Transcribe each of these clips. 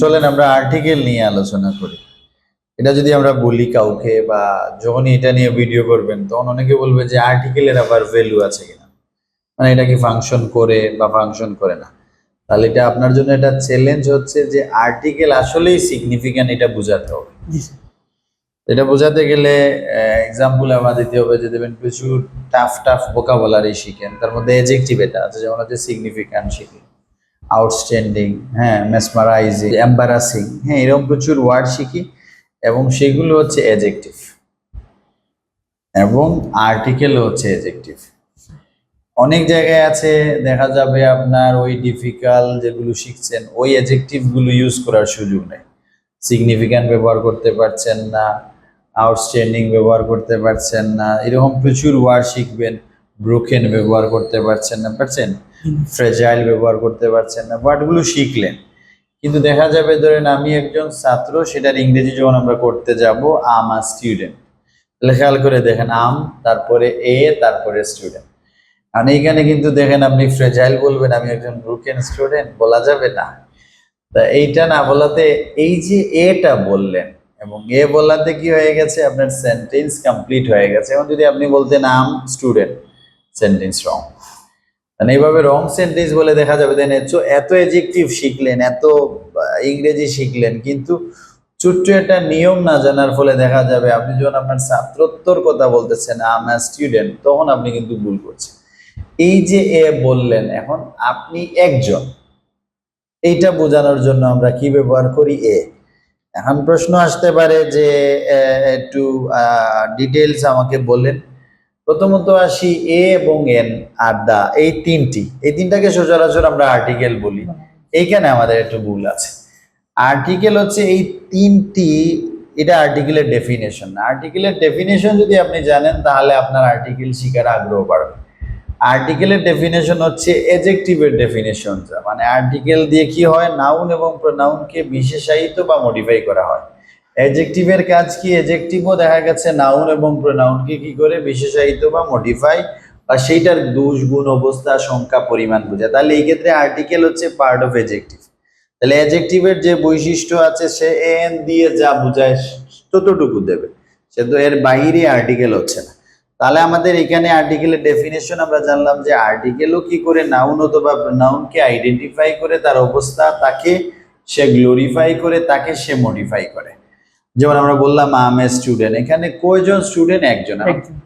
চলেন আমরা আর্টিকেল নিয়ে আলোচনা করি। এটা যদি আমরা বলি কাউকে বা যখনই এটা নিয়ে ভিডিও করবেন তখন অনেকে বলবে যে আর্টিকেলের আবার ভ্যালু আছে কিনা। মানে এটা কি ফাংশন করে বা ফাংশন করে না। তাহলে এটা আপনার জন্য এটা চ্যালেঞ্জ হচ্ছে যে আর্টিকেল আসলেই সিগনিফিক্যান্ট এটা বোঝাতে হবে। এটা বোঝাতে গেলে এক্সাম্পল আমরা দিতে হবে যে দেবেন প্রচুর টাফ টাফ ভোকাবুলারি শিখেন। তার মধ্যে এজেক্টিভ এটা আছে যেমন হচ্ছে সিগনিফিক্যান্ট শিখি। আউটস্ট্যান্ডিং হ্যাঁ মেসমারাইজিং এম্বারাসিং হ্যাঁ এরকম প্রচুর ওয়ার্ড শিখি এবং সেগুলো হচ্ছে এজেক্টিভ এবং আর্টিকেল হচ্ছে এজেক্টিভ অনেক জায়গায় আছে, দেখা যাবে আপনার ওই ডিফিকাল্ট যেগুলো শিখছেন, ওই এজেক্টিভগুলো ইউজ করার সুযোগ নেই। সিগনিফিক্যান্ট ব্যবহার করতে পারছেন না আউটস্ট্যান্ডিং ব্যবহার করতে পারছেন না, এরকম প্রচুর ওয়ার্ড শিখবেন ব্রোকেন ব্যবহার করতে পারছেন না, পারছেন? ফ্রেজাইল ব্যবহার করতে পারছেন না ওয়ার্ডগুলো শিখলেন। কিন্তু দেখা যাবে, ধরেন আমি একজন ছাত্র, সেটার ইংরেজি যখন আমরা করতে যাব আম আ স্টুডেন্ট তাহলে খেয়াল করে দেখেন আম তারপরে এ তারপরে স্টুডেন্ট আর এইখানে কিন্তু দেখেন আপনি ফ্রেজাইল বলবেন, আমি একজন ব্রুকেন স্টুডেন্ট বলা যাবে না। তা এইটা না বলাতে, এই যে এটা বললেন, এবং এ বলাতে কি হয়ে গেছে? আপনার সেন্টেন্স কমপ্লিট হয়ে গেছে। এখন যদি আপনি বলতেন আম স্টুডেন্ট সেন্টেন্স রং মানে এইভাবে রং সেন্টেন্স বলে দেখা যাবে দেন এত এজেক্টিভ শিখলেন, এত ইংরেজি শিখলেন, কিন্তু ছোট্ট একটা নিয়ম না জানার ফলে দেখা যাবে আপনি যখন আপনার ছাত্রত্বর কথা বলতেছেন আম স্টুডেন্ট তখন আপনি কিন্তু ভুল করছেন। এই যে এ বললেন, এখন আপনি একজন। এইটা বোঝানোর জন্য আমরা কি ব্যবহার করি? এ। এখন প্রশ্ন আসতে পারে যে একটু ডিটেলস আমাকে বলেন প্রথমত আসি এ এবং এন আর দা, এই তিনটি। এই তিনটাকে সচরাচর আমরা আর্টিকেল বলি। এইখানে আমাদের একটু ভুল আছে। আর্টিকেল হচ্ছে এই তিনটি, এটা আর্টিকেলের ডেফিনেশন আর্টিকেলের ডেফিনেশন যদি আপনি জানেন, তাহলে আপনার আর্টিকেল শিখার আগ্রহ বাড়বে। আর্টিকেলের ডেফিনেশন হচ্ছে এজেক্টিভের ডেফিনেশন মানে আর্টিকেল দিয়ে কি হয়? নাউন এবং প্রোনাউনকে বিশেষায়িত বা মডিফাই করা হয়। এজেক্টিভের কাজ কি? এজেক্টিভও দেখা গেছে নাউন এবং প্রোনাউনকে কি করে বিশেষায়িত বা মডিফাই বা সেইটার দোষ, গুণ, অবস্থা, সংখ্যা, পরিমাণ বোঝায়। তাহলে এই ক্ষেত্রে আর্টিকেল হচ্ছে পার্ট অফ এজেক্টিভ তাহলে এজেক্টিভের যে বৈশিষ্ট্য আছে, সে এন দিয়ে যা বোঝায়, ততটুকু দেবে। সে তো এর বাইরে আর্টিকেল হচ্ছে না। তাহলে আমাদের এখানে আর্টিকেলের ডেফিনেশন আমরা জানলাম যে আর্টিকেলও কি করে নাউন অথবা নাউনকে আইডেন্টিফাই করে তার অবস্থা, তাকে সে গ্লোরিফাই করে, তাকে সে মডিফাই করে। যেমন আমরা বললাম আম এ স্টুডেন্ট এখানে কয়জন স্টুডেন্ট একজন।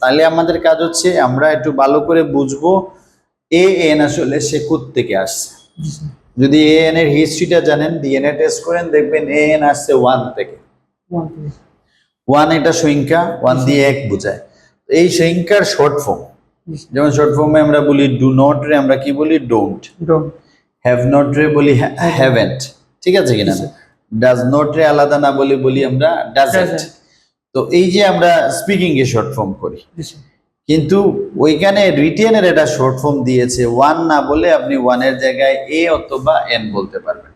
তাহলে আমাদের কাজ হচ্ছে আমরা একটু ভালো করে বুঝব এ এন আসলে সে থেকে আসছে। যদি এ এন এর হিস্ট্রিটা জানেন ডিএনএ টেস্ট করেন দেখবেন এ এন আসছে ওয়ান থেকে। ওয়ান এটা সংখ্যা ওয়ান দিয়ে এক বোঝায়। এই সংখ্যার শর্ট ফর্ম যেমন শর্ট ফর্মে আমরা বলি ডু নট রে আমরা কি বলি? ডোন্ট ডন হ্যাভ নট রে বলি হ্যাভেন্ট ঠিক আছে কিনা? ডাজ নট রে আলাদা না বলে বলি আমরা Doesn't। তো এই যে আমরা স্পিকিং এ শর্ট ফর্ম করি। কিন্তু ওইখানে রিটেনের এটা শর্ট ফর্ম দিয়েছে। ওয়ান না বলে আপনি ওয়ানের জায়গায় এ অথবা এন বলতে পারবেন।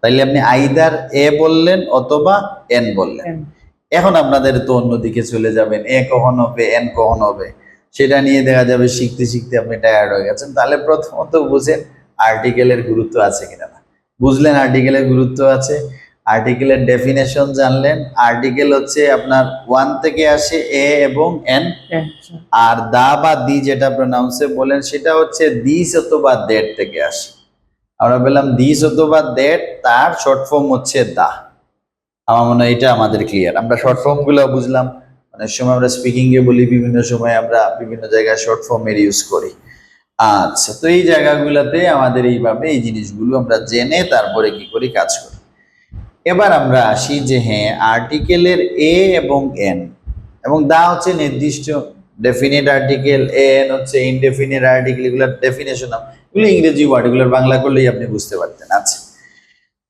তাইলে আপনি আইদার এ বললেন অথবা এন বললেন। এখন আপনাদের তো অন্যদিকে চলে যাবেন। এ কখন হবে এন কখন হবে? সেটা নিয়ে দেখা যাবে শিখতে শিখতে আপনি টায়ার্ড হয়ে গেছেন। তাহলে প্রথমত বুঝেন আর্টিকেলের গুরুত্ব আছে কিনা না। বুঝলেন আর্টিকেলের গুরুত্ব আছে। আর্টিকেলের ডেফিনেশন জানলেন। আর্টিকেল হচ্ছে আপনার ওয়ান থেকে আসে এ এবং এন আর দা বা দি যেটা প্রোনাউন্সে বলেন সেটা হচ্ছে দিস অথবা দেট থেকে আসে। আমরা বললাম দিস অথবা দেট তার শর্ট ফর্ম হচ্ছে দা। আমার মনে হয় এটা আমাদের ক্লিয়ার আমরা শর্ট ফর্মগুলো বুঝলাম। অনেক সময় আমরা স্পিকিং এ বলি বিভিন্ন সময় আমরা বিভিন্ন জায়গায় শর্ট ফর্মের ইউজ করি। আচ্ছা তো এই জায়গাগুলোতে আমাদের এইভাবে এই জিনিসগুলো আমরা জেনে তারপরে কি করি কাজ করি। এবার আমরা আসি যে হ্যাঁ আর্টিকেলের এ এবং এন এবং দা হচ্ছে নির্দিষ্ট ডেফিনেট আর্টিকেল এন হচ্ছে ইনডেফিনিট আর্টিকেল এগুলোর ডেফিনেশন এগুলো ইংরেজি ওয়ার্ড এগুলোর বাংলা করলেই আপনি বুঝতে পারতেন। আচ্ছা।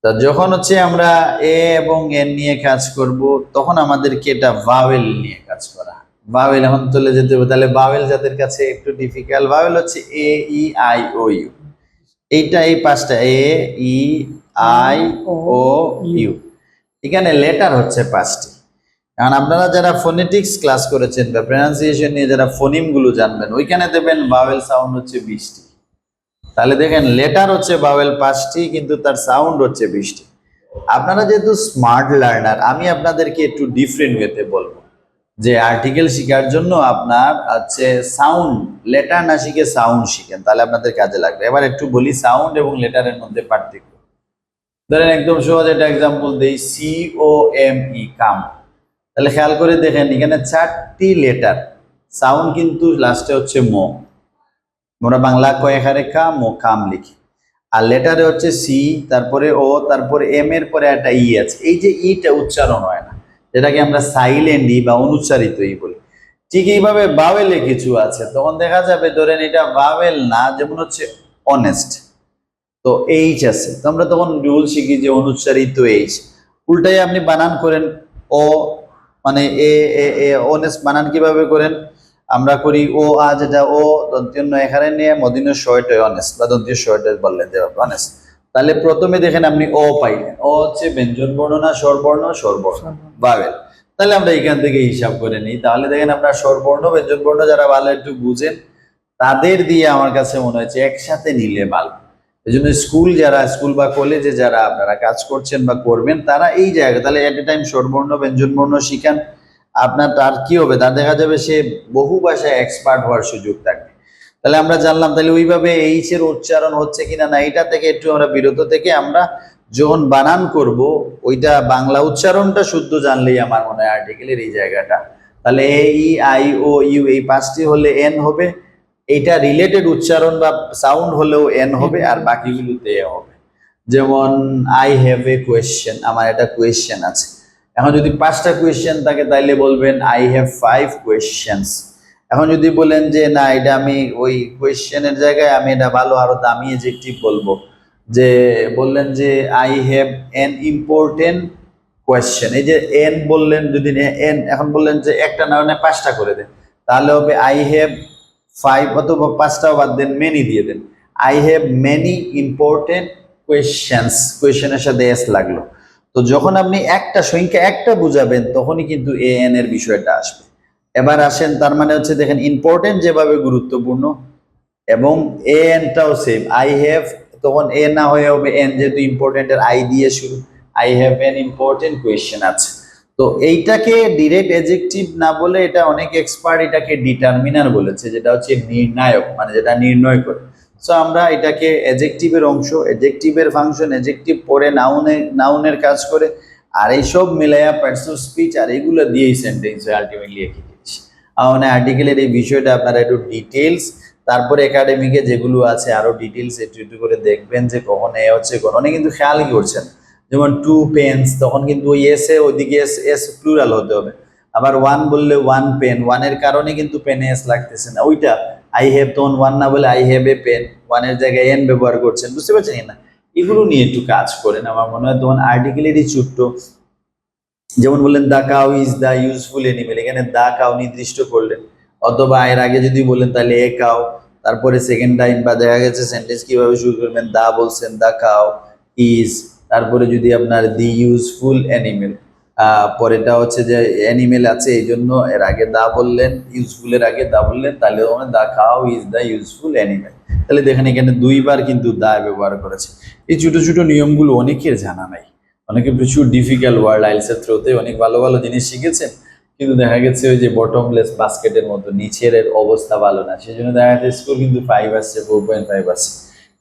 তা যখন হচ্ছে আমরা এ এবং এন নিয়ে কাজ করব, তখন আমাদেরকে এটা ভাওয়েল নিয়ে কাজ করা। ভাওয়েল এখন চলে যেতে হবে। তাহলে ভাওয়েল যাদের কাছে একটু ডিফিকাল্ট ভাওয়েল হচ্ছে এ ই আই ও ইউ এইটা এই পাঁচটা A E I O U. এখানে লেটার হচ্ছে পাঁচটি। কারণ আপনারা যারা ফোনেটিক্স ক্লাস করেছেন বা প্রনাউন্সিয়েশন নিয়ে যারা ফোনিমগুলো জানবেন ওইখানে দেবেন বাওয়েল সাউন্ড হচ্ছে বিশটি। তাহলে দেখেন লেটার হচ্ছে বাওয়েল পাঁচটি কিন্তু তার সাউন্ড হচ্ছে বিশটি। আপনারা যেহেতু স্মার্ট লার্নার আমি আপনাদেরকে একটু ডিফারেন্ট ওয়েতে বলব। যে আর্টিকেল শেখার জন্য আপনার হচ্ছে সাউন্ড লেটার না শিখে সাউন্ড শিখেন তাহলে আপনাদের কাজে লাগবে। এবার একটু বলি সাউন্ড এবং লেটারের মধ্যে পার্থক্য। ধরেন একদম সহজ একটা এক্সাম্পল দিই সি ও এম ই কাম। তাহলে খেয়াল করে দেখেন, এখানে চারটি লেটার সাউন্ড কিন্তু লাস্টে হচ্ছে মো। আমরা বাংলা কয়েক কাম মো কাম লিখি। আর লেটারে হচ্ছে সি তারপরে ও তারপরে এম এর পরে একটা ই আছে। এই যে ইটা উচ্চারণ হয় না, যেটাকে আমরা সাইলেন্ট ই বা অনুচ্চারিত ই বলি। ঠিক এইভাবে বাওয়েলে কিছু আছে। তখন দেখা যাবে, ধরেন এটা বাওয়েল না, যেমন হচ্ছে অনেস্ট তো এইচ আছে। তো আমরা তখন রুল শিখি যে অনুচ্চারিত এইচ উল্টাই আপনি বানান করেন ও মানে এ এ এ অনেস্ট বানান কীভাবে করেন? আমরা করি ও আ যেটা ও দন্তীয় এখানে নিয়ে মদিন শর্ট অনেস্ট বা দন্তীয় শর্ট বললেন যে অনেস্ট তাহলে প্রথমে দেখেন আপনি ও পাইলেন। ও হচ্ছে ব্যঞ্জন বর্ণ না স্বরবর্ণ স্বরবর্ণ বাবেল। তাহলে আমরা এখান থেকে হিসাব করে নিই। তাহলে দেখেন আপনার স্বরবর্ণ ব্যঞ্জন বর্ণ যারা ভালো একটু বুঝেন তাদের দিয়ে আমার কাছে মনে হচ্ছে একসাথে নিলে ভালো। এই জন্য স্কুল যারা, স্কুল বা কলেজে যারা আপনারা কাজ করছেন বা করবেন, তারা এই জায়গা তাহলে এট এ টাইম স্বরবর্ণ ব্যঞ্জন বর্ণ শিখান। আপনার তার কি হবে? তার দেখা যাবে সে বহু ভাষায় এক্সপার্ট হওয়ার সুযোগ থাকবে। তাহলে আমরা জানলাম, তাহলে ওইভাবে এইচ এর উচ্চারণ হচ্ছে কিনা না, এটা থেকে একটু আমরা বিরত থেকে আমরা যখন বানান করব, ওইটা বাংলা উচ্চারণটা শুদ্ধ জানলেই আমার মনে হয় আর্টিকেলের এই জায়গাটা। তাহলে এ ই আই ও ইউ এই পাঁচটি হলে এন হবে। এইটা রিলেটেড উচ্চারণ বা সাউন্ড হলেও এন হবে আর বাকিগুলোতে এ হবে। যেমন আই হ্যাভ এ কোয়েশ্চেন আমার একটা কোয়েশ্চেন আছে। এখন যদি পাঁচটা কোয়েশ্চেন থাকে, তাইলে বলবেন আই হ্যাভ ফাইভ কোয়েশ্চেন্স এখন যদি বলেন যে, না, এটা আমি ওই কোয়েশ্চেনের জায়গায় আমি এটা ভালো আরও দামি এজেক্টিভ বলব। যে বললেন যে I have an important question এই যে এন বললেন যদি এন এখন বললেন যে, একটা না পাঁচটা করে দেন। তাহলে হবে আই হ্যাভ ফাইভ অথবা পাঁচটাও বাদ দেন মেনি দিয়ে দেন। I have many important questions কোয়েশ্চেনের সাথে এস লাগল। তো যখন আপনি একটা সংখ্যা একটা বুঝাবেন, তখনই কিন্তু এ এন এর বিষয়টা আসবে। এবার আসেন, তার মানে হচ্ছে দেখেন ইম্পর্টেন্ট যেভাবে গুরুত্বপূর্ণ, এবং এ এনটাও সেম আই হ্যাভ তখন এ না হয়ে হবে এন যেহেতু ইম্পর্টেন্টের আই দিয়ে শুরু। I have an important question আছে। তো এইটাকে ডিরেক্ট এজেক্টিভ না বলে এটা অনেক এক্সপার্ট এটাকে ডিটারমিনার বলেছে, যেটা হচ্ছে নির্ণায়ক মানে যেটা নির্ণয় করে। সো আমরা এটাকে এজেক্টিভের অংশ এজেক্টিভের ফাংশন এজেক্টিভ পরে নাউনে নাউনের কাজ করে, আর এইসব মিলাইয়া পার্টস অফ স্পিচ আর এগুলো দিয়েই সেন্টেন্স আলটিমেটলি একই জিনিস মানে আর্টিকেলের এই বিষয়টা আপনারা একটু ডিটেলস তারপরে একাডেমিকে যেগুলো আছে আরও ডিটেলস একটু একটু করে দেখবেন যে কখন এ হচ্ছে, কখন কিন্তু খেয়ালই করছেন। যেমন টু পেন্স তখন কিন্তু ওই এস ওইদিকে এস এস প্লুরাল হতে হবে। আবার ওয়ান বললে ওয়ান পেন ওয়ানের কারণে কিন্তু পেনে এস লাগতেছে না। ওইটা আই হ্যাভ তখন ওয়ান না বলে আই হ্যাভ এ পেন ওয়ানের জায়গায় এন ব্যবহার করছেন, বুঝতে পারছেন না? এগুলো নিয়ে একটু কাজ করেন। আমার মনে হয় তখন আর্টিকেলেরই ছোট্ট। যেমন বললেন the cow is the useful animal এখানে দা কাউ নির্দিষ্ট করলেন। অথবা এর আগে যদি বলেন, তাহলে এ কাউ তারপরে সেকেন্ড টাইম বা দেখা গেছে সেন্টেন্স কীভাবে শুরু করবেন? দা বলছেন দা কাউ ইজ তারপরে যদি আপনার দি ইউজফুল অ্যানিমেল পরেটা হচ্ছে যে অ্যানিমেল আছে, এই জন্য এর আগে দা বললেন ইউজফুলের আগে দা বললেন, তাহলে দা খাও ইজ দা ইউজফুল অ্যানিমেল তাহলে দেখেন এখানে দুইবার কিন্তু দা ব্যবহার করেছে। এই ছোটো ছোটো নিয়মগুলো অনেকের জানা নাই। অনেকে প্রচুর ডিফিকাল্ট ওয়ার্ড আইলসের থ্রোতে অনেক ভালো ভালো জিনিস শিখেছেন। কিন্তু দেখা গেছে ওই যে বটমলেস বাস্কেটের মতো, নিচের অবস্থা ভালো না। সেই জন্য দেখা যাচ্ছে স্কোর কিন্তু ফাইভ আসছে ফোর পয়েন্ট ফাইভ আসছে।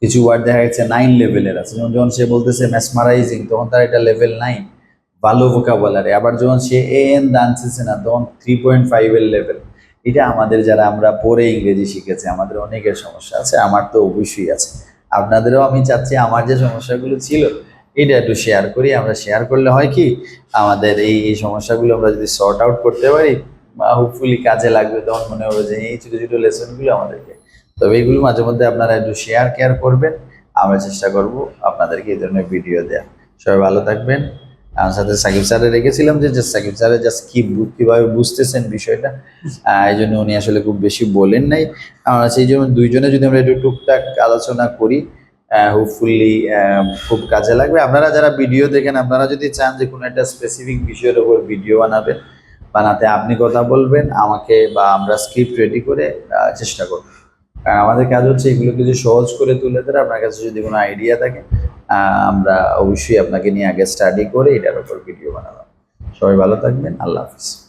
কিছু ওয়ার্ড দেখা যাচ্ছে নাইন লেভেলের আছে। যেমন যখন সে বলতেছে ম্যাসমারাইজিং তখন তার এটা লেভেল নাইন ভালো ভোকাবুলারি আবার যখন সে এ এন দানছে না তখন থ্রি পয়েন্ট ফাইভের লেভেল এটা আমাদের যারা আমরা পরে ইংরেজি শিখেছি, আমাদের অনেকের সমস্যা আছে, আমার তো অবশ্যই আছে। আপনাদেরও আমি চাচ্ছি আমার যে সমস্যাগুলো ছিল, এটা একটু শেয়ার করি। আমরা শেয়ার করলে হয় কি, আমাদের এই এই সমস্যাগুলো আমরা যদি সর্ট আউট করতে পারি, বা হোপফুলি কাজে লাগবে, তখন মনে হবে যে এই ছোটো ছোটো লেসনগুলো আমাদেরকে তবে এইগুলো মাঝে মধ্যে আপনারা একটু শেয়ার কেয়ার করবেন। আমরা চেষ্টা করব আপনাদেরকে এই ধরনের ভিডিও দেওয়া সবাই ভালো থাকবেন। আমার সাথে সাকিব স্যারে রেখেছিলাম যে সাকিব স্যারের জাস্ট কি কীভাবে বুঝতেছেন বিষয়টা এই জন্য উনি আসলে খুব বেশি বলেন নাই। আমরা সেই জন্য দুইজনে যদি আমরা একটু টুকটাক আলোচনা করি হোপফুলি খুব কাজে লাগবে। আপনারা যারা ভিডিও দেখেন, আপনারা যদি চান যে কোনো একটা স্পেসিফিক বিষয়ের ওপর ভিডিও বানাবেন, বানাতে আপনি কথা বলবেন, আমাকে বা আমরা স্ক্রিপ্ট রেডি করে চেষ্টা করব। আমাদের কাজ হচ্ছে এগুলোকে যদি সহজ করে তুলে ধরে আপনার কাছে যদি কোনো আইডিয়া থাকে আমরা অবশ্যই আপনাকে নিয়ে আগে স্টাডি করে এটার উপর ভিডিও বানাবো। সবাই ভালো থাকবেন, আল্লাহ হাফিজ।